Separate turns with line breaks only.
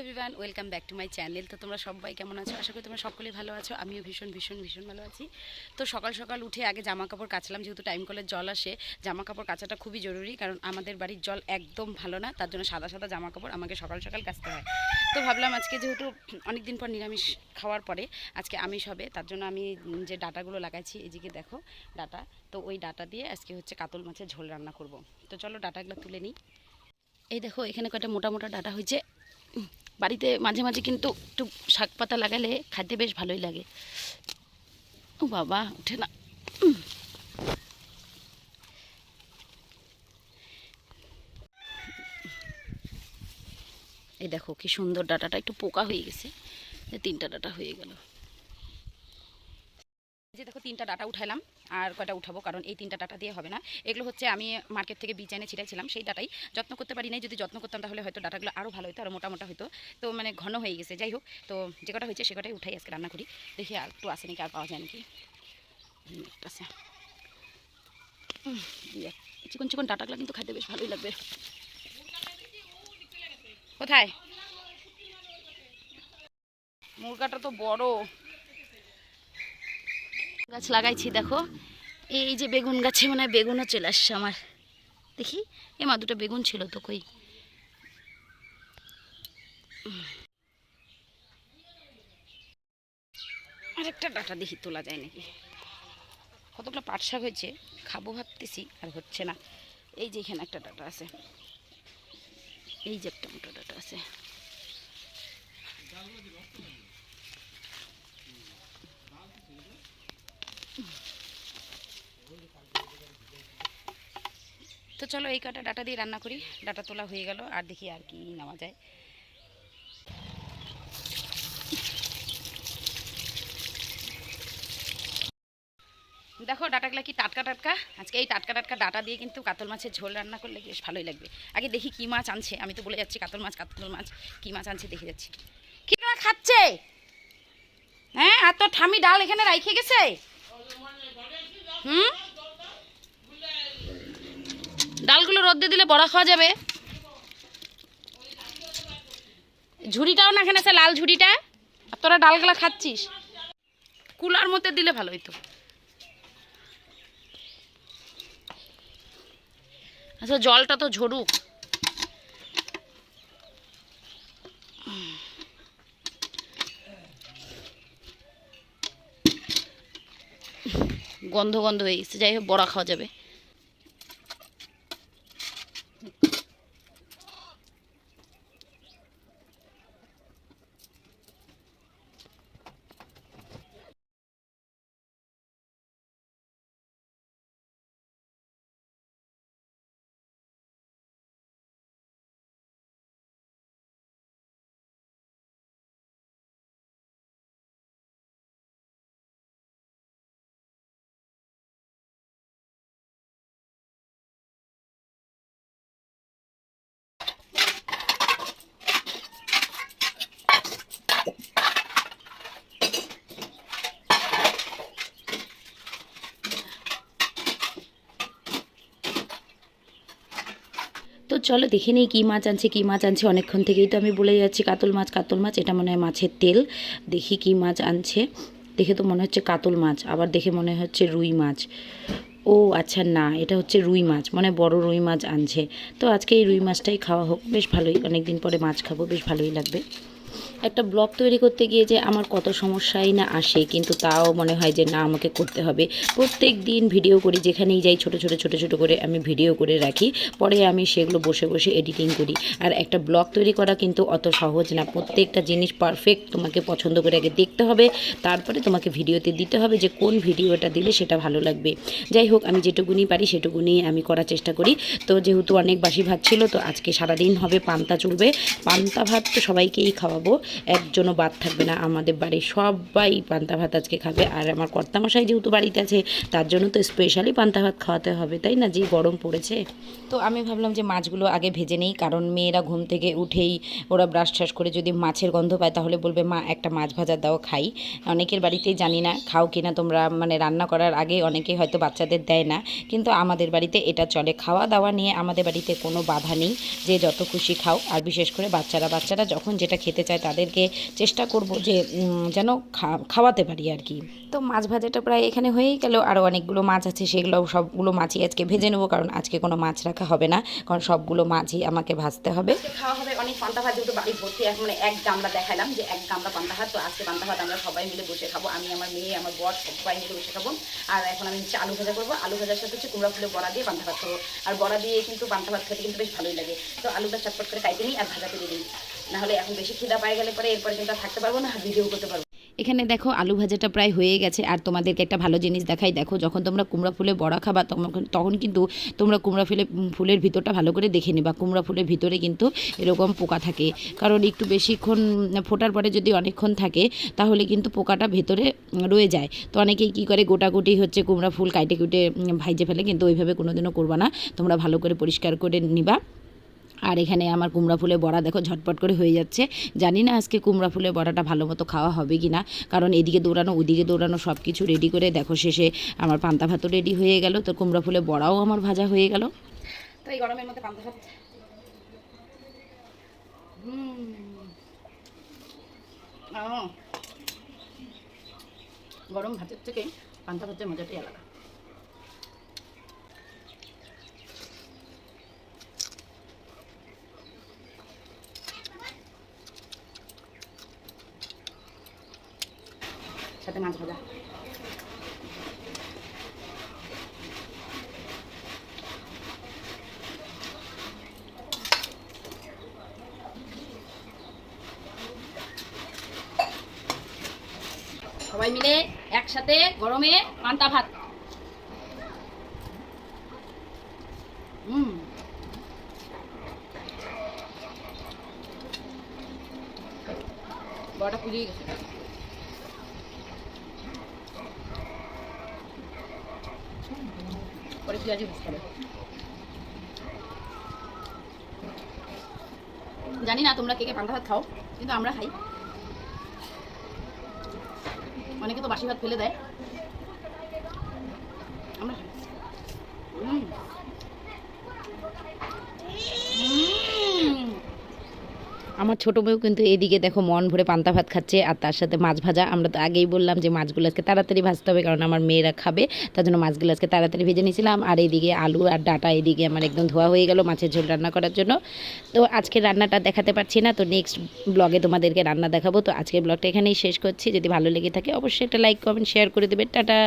Everyone welcome back to my channel তো তোমরা সবাই কেমন আছো? আশা করি তোমরা সকলেই ভালো আছো। আমিও ভীষণ ভীষণ ভীষণ ভালো আছি। তো সকাল সকাল উঠে আগে জামা কাপড় কাচলাম, যেহেতু টাইম কলের জল আসে জামা কাপড় কাচাটা খুবই জরুরি, কারণ আমাদের বাড়ির জল একদম ভালো না, তার জন্য সাদা সাদা জামা কাপড় আমাকে সকাল সকাল কাচতে হয়। তো ভাবলাম আজকে যেহেতু অনেক দিন পর নিরামিষ খাওয়ার পরে, আজকে আমিষ হবে, তার জন্য আমি যে ডাটাগুলো লাগাইছি, এদিকে দেখো ডাটা। তো ওই ডাটা দিয়ে আজকে হচ্ছে কাতল মাছের ঝোল রান্না করব। তো চলো ডাটাগুলো তুলে নিই। এই দেখো, এখানে কয়টা মোটা মোটা ডাটা হয়েছে। বাড়িতে মাঝে মাঝে কিন্তু একটু শাক পাতা লাগালে খাইতে বেশ ভালোই লাগে। ও বাবা ওঠে না। এই দেখো কি সুন্দর ডাটাটা, একটু পোকা হয়ে গেছে। তিনটা ডাটা হয়ে গেল। যে দেখো তিনটা ডাটা উঠাইলাম। আর কয়টা উঠাবো, কারণ এই তিনটা ডাটা দিয়ে হবে না। এগুলো হচ্ছে আমি মার্কেট থেকে বীজ এনে ছিটাইছিলাম সেই ডাটাই যত্ন করতে পারি নাই। যদি যত্ন করতাম তাহলে হয়তো ডাটাগুলো আরও ভালো হতো আরও মোটা মোটা হতো তো মানে ঘন হয়ে গেছে, যাই হোক। তো যে কটা হয়েছে সে কটাই উঠাই আজকে রান্না করি। দেখি আর একটু আসে নাকি, আর পাওয়া যায় নাকি। আছে। চিকন চিকন ডাটাগুলো কিন্তু খাইতে বেশ ভালোই লাগবে। কোথায়? মুরগাটা তো বড়। গাছ লাগাইছি, দেখো। এই যে বেগুন গাছে মানে বেগুনও চলে আসছে আমার। দেখি, এ মা দুটো বেগুন ছিল তো কই? উম। আরেকটা ডাটা দেখি তোলা যায় নাকি? কতগুলো পাট শাক হয়েছে, খাব ভাবতেছি, আর হচ্ছে না। এই যে এখানে একটা ডাটা আছে। এই যে একটা মোটা ডাটা আছে। তো চলো এই কটা ডাটা দিয়ে রান্না করি। ডাটা তোলা হয়ে গেল, আর দেখি আর কি নেওয়া যায়। দেখো, ডাটাগুলো কি টাটকা টাটকা? আজকে এই টাটকা টাটকা ডাটা দিয়ে কিন্তু কাতল মাছের ঝোল রান্না করলে বেশ ভালোই লাগবে। আগে দেখি কি মাছ আনছে, আমি তো বলে যাচ্ছি কাতল মাছ কাতল মাছ, কি মাছ আনছে দেখে যাচ্ছি। কি না খাচ্ছে? হ্যাঁ আর তোর ঠামি ডাল এখানে রাইখে গেছে? হুম ডালগুলো রোদ্দে দিলে বড়া খাওয়া যাবে। ঝুড়িটাও না এখানে আছে, লাল ঝুড়িটা। আর তোরা ডালগুলা খাচ্ছিস? কুলার মধ্যে দিলে ভালো হইতো। আচ্ছা জলটা তো ঝরুক। গন্ধ গন্ধ হয়ে গেছে, যাই হোক, বড়া খাওয়া যাবে। তো চলো দেখে নিই কী মাছ আনছে, কী মাছ আনছে। অনেকক্ষণ থেকেই তো আমি বলে যাচ্ছি, কাতল মাছ কাতল মাছ। এটা মনে হয় মাছের তেল। দেখি কী মাছ আনছে। দেখে তো মনে হচ্ছে কাতল মাছ। আবার দেখে মনে হচ্ছে রুই মাছ। ও আচ্ছা না, এটা হচ্ছে রুই মাছ। মানে বড় রুই মাছ আনছে। তো আজকে এই রুই মাছটাই খাওয়া হোক। বেশ ভালোই। অনেকদিন পরে মাছ খাব। বেশ ভালোই লাগবে। একটা ব্লগ তৈরি করতে গিয়ে যে আমার কত সমস্যাই না আসে, কিন্তু তাও মনে হয় যে না, আমাকে করতে হবে। প্রত্যেক দিন ভিডিও করি, যেখানেই যাই ছোট ছোট ছোট ছোট করে আমি ভিডিও করে রাখি। পরে আমি সেগুলো বসে বসে এডিটিং করি। আর একটা ব্লগ তৈরি করা কিন্তু অত সহজ না। প্রত্যেকটা জিনিস পারফেক্ট তোমাকে পছন্দ করে আগে দেখতে হবে। তারপরে তোমাকে ভিডিওতে দিতে হবে যে কোন ভিডিওটা দিলে সেটা ভালো লাগবে। যাই হোক, আমি যেটুকুনি পারি সেটুকুনি আমি করার চেষ্টা করি। তো যেহেতু অনেক বাসি ভাত ছিল, তো আজকে সারাদিন হবে পান্তা চলবে। পান্তা ভাত তো সবাইকেই খাওয়াবো। একজনও বাদ থাকবে না আমাদের বাড়ির সবাই পান্তা ভাত আজকে খাবে। আর আমার কর্তামশাই যেহেতু বাড়িতে আছে, তার জন্য তো স্পেশালি পান্তা ভাত খাওয়াতে হবে, তাই না? যে গরম পড়েছে। তো আমি ভাবলাম যে মাছগুলো আগে ভেজে নেই, কারণ মেয়েরা ঘুম থেকে উঠেই ওরা ব্রাশ ট্রাশ করে যদি মাছের গন্ধ পায় তাহলে বলবে, মা, একটা মাছ ভাজা দাও, খাই। অনেকের বাড়িতেই জানি না, খাও কিনা তোমরা মানে রান্না করার আগে অনেকে হয়তো বাচ্চাদের দেয় না, কিন্তু আমাদের বাড়িতে এটা চলে। খাওয়া দাওয়া নিয়ে আমাদের বাড়িতে কোনো বাধা নেই, যে যত খুশি খাও, আর বিশেষ করে বাচ্চারা বাচ্চারা যখন যেটা খেতে চায় তাদেরকে চেষ্টা করব যে যেন খা- খাওয়াতে পারি আর কি। তো মাছ ভাজাটা প্রায় এখানে হয়েই গেল। আরও অনেকগুলো মাছ আছে সেগুলো সবগুলো মাছই আজকে ভেজে নেব কারণ আজকে কোনো মাছ রাখা হবে না। কারণ সবগুলো মাছই আমাকে ভাজতে হবে।
খাওয়া হবে অনেক পান্তা ভাত যেহেতু বাড়ি ভর্তি এখন মানে এক গামলা দেখালাম যে এক গামলা পান্তা ভাত। তো আজকে পান্তা ভাত আমরা সবাই মিলে বসে খাব। আমি আমার মেয়ে আমার বর সবাই মিলে বসে খাব। আর এখন আমি হচ্ছে আলু ভাজা করব। আলু ভাজার সাথে হচ্ছে কুমড়া ফুলে বড়া দিয়ে পান্তা ভাত খাব। আর বড়া দিয়ে কিন্তু পান্তা ভাত খেতে কিন্তু বেশ ভালোই লাগে। তো আলুটা চটপট করে কাইতে নিই আর ভাজা করে দিই নাহলে এখন বেশি খিদা পায়ে গেলে পরে এরপরে কিন্তু থাকতে পারব না ভিডিও করতে পারব
এখানে দেখো, আলু ভাজাটা প্রায় হয়ে গেছে, আর তোমাদেরকে একটা ভালো জিনিস দেখাই। দেখো, যখন তোমরা কুমড়া ফুলে বড়া খাবা, তখন তখন কিন্তু তোমরা কুমড়া ফুলে ফুলের ভিতরটা ভালো করে দেখে নেবা। কুমড়া ফুলের ভিতরে কিন্তু এরকম পোকা থাকে। কারণ একটু বেশিক্ষণ ফোটার পরে যদি অনেকক্ষণ থাকে, তাহলে কিন্তু পোকাটা ভেতরে রয়ে যায়। তো অনেকেই কী করে, গোটাগুটি হচ্ছে কুমড়া ফুল কাইটে কুটে ভাইজে ফেলে, কিন্তু ওইভাবে কোনোদিনও করবা না। তোমরা ভালো করে পরিষ্কার করে নিবা। আর এখানে আমার কুমড়া ফুলের বড়া দেখো ঝটপট করে হয়ে যাচ্ছে। জানি না আজকে কুমড়া ফুলের বড়াটা ভালো মতো খাওয়া হবে কি না কারণ এদিকে দৌড়ানো, ওদিকে দৌড়ানো সব কিছু রেডি করে দেখো শেষে আমার পান্তা ভাতও রেডি হয়ে গেল। তো কুমড়া ফুলের বড়াও আমার ভাজা হয়ে গেল।
গরমের মধ্যে গরম ভাতের থেকে পান্তা ভাতের মজাটাই আলাদা। সাথে মাছ ভাজা সবাই মিলে একসাথে গরমে পান্তা ভাত। হুম। বড়টা গেছে। পরে পেঁয়াজি ভাজতে হবে জানি না তোমরা কে কে পান্তা ভাত খাও, কিন্তু আমরা খাই। অনেকে তো বাসি ভাত ফেলে দেয়। আমরা খাই।
আমার ছোটো মেয়েও কিন্তু এদিকে দেখো মন ভরে পান্তা ভাত খাচ্ছে আর তার সাথে মাছ ভাজা। আমরা তো আগেই বললাম যে মাছগুলো আজকে তাড়াতাড়ি ভাজতে হবে কারণ আমার মেয়েরা খাবে। তার জন্য মাছগুলো আজকে তাড়াতাড়ি ভেজে নিয়েছিলাম। আর এদিকে আলু আর ডাটা এদিকে আমার একদম ধোয়া হয়ে গেল মাছের ঝোল রান্না করার জন্য। তো আজকে রান্নাটা দেখাতে পারছি না, তো নেক্সট ব্লগে তোমাদেরকে রান্না দেখাবো। তো আজকের ব্লগটা এখানেই শেষ করছি। যদি ভালো লেগে থাকে অবশ্যই একটা লাইক কমেন্ট শেয়ার করে দেবে। টাটা!